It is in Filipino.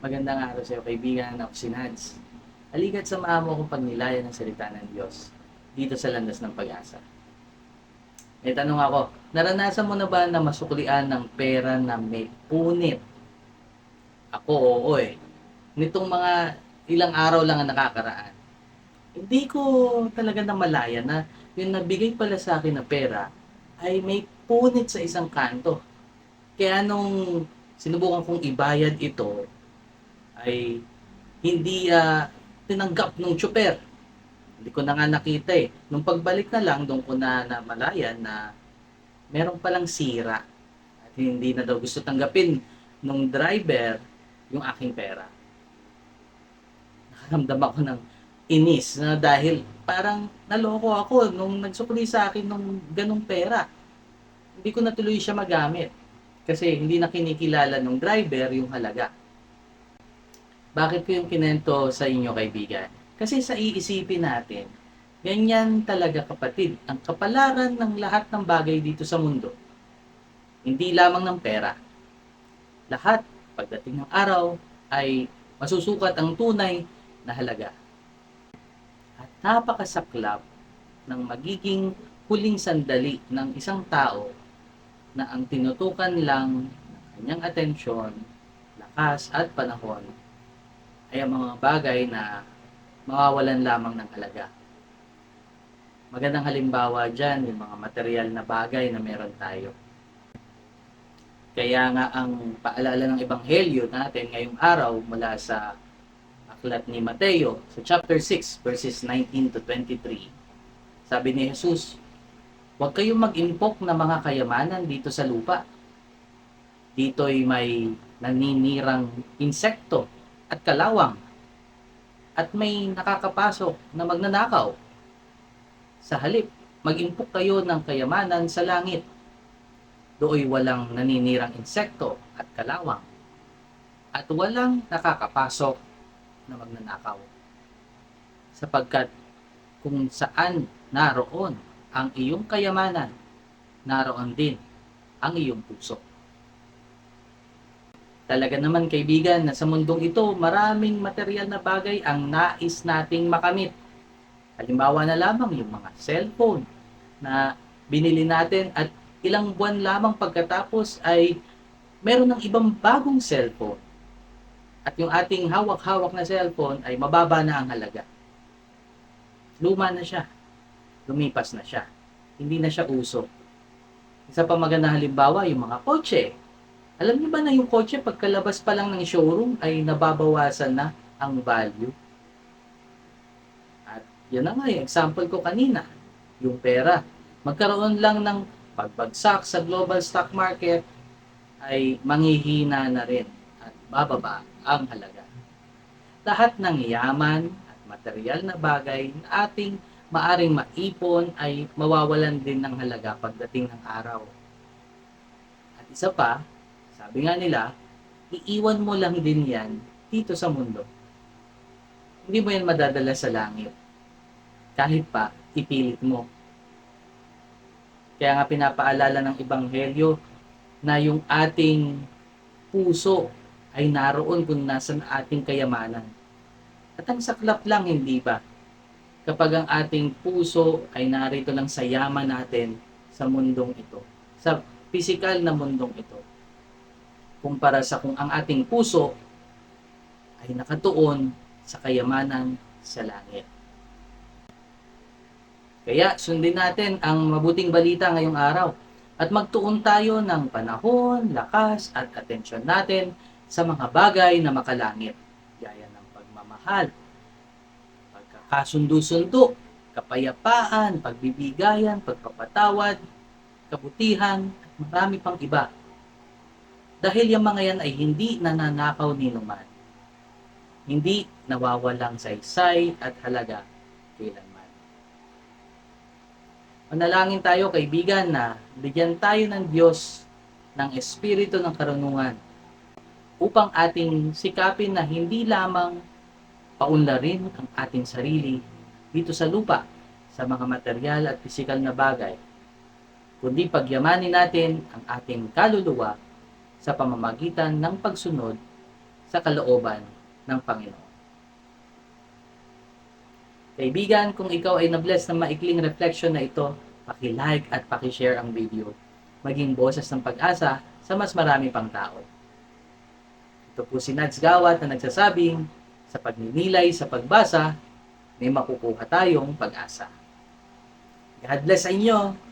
Magandang araw sa iyo, kaibigan. Ako si Nads. Halika't samahan mo akong pagnilayan ng salita ng Diyos dito sa landas ng pag-asa. May tanong ako, naranasan mo na ba na masuklian ng pera na may punit? Ako, oo eh. Nitong mga ilang araw lang ang nakakaraan. Hindi ko talaga namalaya na yung nabigay pala sa akin na pera ay may punit sa isang kanto. Kaya nung sinubukan kong ibayad ito, ay hindi ah, tinanggap nung tsuper. Hindi ko na nga nakita eh. Nung pagbalik na lang, doon ko na namalayan na meron palang sira. At hindi na daw gusto tanggapin nung driver yung aking pera. Nakaramdam ako ng inis na dahil parang naloko ako nung nagsukli sa akin nung ganong pera. Hindi ko natuloy siya magamit kasi hindi na kinikilala nung driver yung halaga. Bakit ko yung kinento sa inyo kaibigan? Kasi sa iisipin natin, ganyan talaga kapatid, ang kapalaran ng lahat ng bagay dito sa mundo. Hindi lamang ng pera. Lahat, pagdating ng araw, ay masusukat ang tunay na halaga. At napakasaklap ng magiging huling sandali ng isang tao na ang tinutukan lang ng kanyang atensyon, lakas at panahon ay ang mga bagay na mawawalan lamang ng halaga. Magandang halimbawa dyan, yung mga material na bagay na meron tayo. Kaya nga ang paalala ng Ebanghelyo natin ngayong araw mula sa aklat ni Mateo sa chapter 6 verses 19 to 23. Sabi ni Jesus, Huwag kayong mag-impok ng mga kayamanan dito sa lupa. Dito'y may naninirang insekto at kalawang at may nakakapasok na magnanakaw. Sa halip, mag-impok kayo ng kayamanan sa langit. Dooy walang naninirang insekto at kalawang at walang nakakapasok na magnanakaw. Sapagkat kung saan naroon ang iyong kayamanan, naroon din ang iyong puso. Talaga naman kaibigan na sa mundong ito maraming material na bagay ang nais nating makamit. Halimbawa na lamang yung mga cellphone na binili natin at ilang buwan lamang pagkatapos ay meron ng ibang bagong cellphone. At yung ating hawak-hawak na cellphone ay mababa na ang halaga. Luma na siya. Lumipas na siya. Hindi na siya uso. Isa pa magandang halimbawa, yung mga kotse. Alam niyo ba na yung kotse pagkalabas pa lang ng showroom ay nababawasan na ang value? At yan na nga yung example ko kanina, yung pera. Magkaroon lang ng pagbagsak sa global stock market ay manghihina na rin at bababa ang halaga. Lahat ng yaman at material na bagay na ating maaring maipon ay mawawalan din ng halaga pagdating ng araw. At isa pa, sabi nga nila, iiwan mo lang din yan dito sa mundo. Hindi mo yan madadala sa langit. Kahit pa, ipilit mo. Kaya nga pinapaalala ng Ebanghelyo na yung ating puso ay naroon kung nasan ating kayamanan. At ang saklap lang, hindi ba? Kapag ang ating puso ay narito lang sa yaman natin sa mundong ito. Sa pisikal na mundong ito kumpara sa kung ang ating puso ay nakatuon sa kayamanan sa langit. Kaya sundin natin ang mabuting balita ngayong araw at magtuon tayo ng panahon, lakas at atensyon natin sa mga bagay na makalangit, gaya ng pagmamahal, pagkakasundo-sundo, kapayapaan, pagbibigayan, pagpapatawad, kabutihan, at marami pang iba dahil yung mga yan ay hindi nananakaw ni numan. Hindi nawawalang saysay at halaga kailanman. Manalangin tayo kaibigan na bigyan tayo ng Diyos ng Espiritu ng Karunungan upang ating sikapin na hindi lamang paunlarin ang ating sarili dito sa lupa sa mga material at pisikal na bagay, kundi pagyamanin natin ang ating kaluluwa sa pamamagitan ng pagsunod sa kalooban ng Panginoon. Kaibigan, kung ikaw ay nabless ng maikling reflection na ito, paki-like at paki-share ang video. Maging boses ng pag-asa sa mas marami pang tao. Ito po si Nads Gawat na nagsasabing, sa pagninilay sa pagbasa, may makukuha tayong pag-asa. God bless sa inyo.